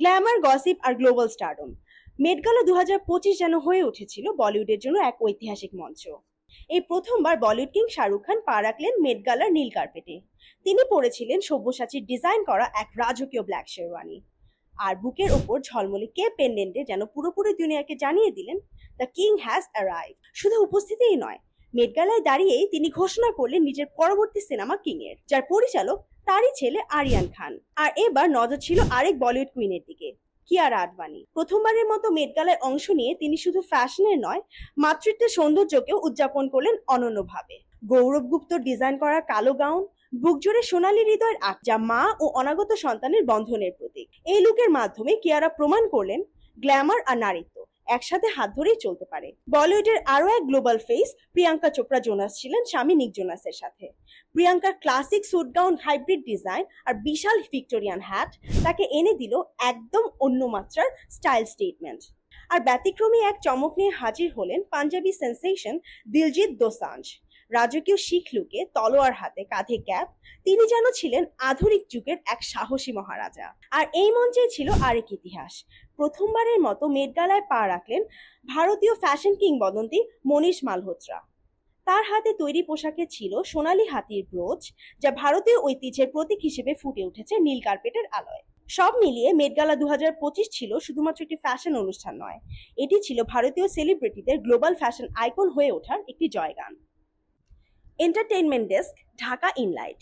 Glamour, gossip আর global stardom. Met Gala দু হাজার পঁচিশ যেন হয়ে উঠেছিল বলিউডের জন্য এক ঐতিহাসিক মঞ্চ। এই প্রথমবার বলিউড কিং শাহরুখ খান পা রাখলেন মেটগালার নীল কার্পেটে। তিনি পরেছিলেন সব্যসাচীর ডিজাইন করা এক রাজকীয় ব্ল্যাক শেরওয়ানি। আর বুকের ওপর ঝলমলে কে পেন্ডেন্টে যেন পুরোপুরি দুনিয়াকে জানিয়ে দিলেন, দ্য কিং হ্যাজ অ্যারাইভ শুধু উপস্থিতিই নয় মেটগালায় দাঁড়িয়েই তিনি ঘোষণা করলেন নিজের পরবর্তী সিনেমা কিং এর, যার পরিচালক তারই ছেলে আরিয়ান খান। আর এবার নজর ছিল আরেক বলিউড কুইনের দিকে, কিয়ারা আডবাণী প্রথমবারের মতো মেটগালায় অংশ নিয়ে তিনি শুধু ফ্যাশনের নয়, মাতৃত্বের সৌন্দর্যকেও উদযাপন করলেন অনন্যভাবে। গৌরব গুপ্ত ডিজাইন করা কালো গাউন বুক জুড়ে সোনালী হৃদয়ের আঁক যা মা ও অনাগত সন্তানের বন্ধনের প্রতীক। এই লুকের মাধ্যমে কিয়ারা প্রমাণ করলেন গ্ল্যামার আর নারীত্ব। একসাথে হাত ধরেই চলতে পারে। বলিউডের আরও এক global face, Priyanka Chopra Jonas ছিলেন স্বামী নিক জোনাসের সাথে। প্রিয়াঙ্কার classic suit gown hybrid design আর বিশাল ভিক্টোরিয়ান হ্যাট তাকে এনে দিল একদম অন্য মাত্রার স্টাইল স্টেটমেন্ট। আর ব্যতিক্রমী এক চমক নিয়ে হাজির হলেন পাঞ্জাবি সেন্সেশন দিলজিৎ দোসাঞ্জ। রাজকীয় শিখ লুকে তলোয়ার হাতে, কাঁধে ক্যাপ, তিনি যেন ছিলেন আধুনিক যুগের এক সাহসী মহারাজা। আর এই মঞ্চেই ছিল আরেক ইতিহাস। প্রথমবারের মতো মেটগালায় পা রাখলেন ভারতীয় ফ্যাশন কিংবদন্তি মনীষ মালহোত্রা। তার হাতে তৈরি পোশাকে ছিল সোনালী হাতির ব্রোচ, যা ভারতীয় ঐতিহ্যের প্রতীক হিসেবে ফুটে উঠেছে নীল কার্পেটের আলোয়। সব মিলিয়ে মেটগালা দু হাজার ছিল শুধুমাত্র একটি ফ্যাশন অনুষ্ঠান নয়, এটি ছিল ভারতীয় সেলিব্রিটিদের গ্লোবাল ফ্যাশন আইকন হয়ে ওঠার একটি জয়গান। Entertainment desk Dhaka ইনলাইট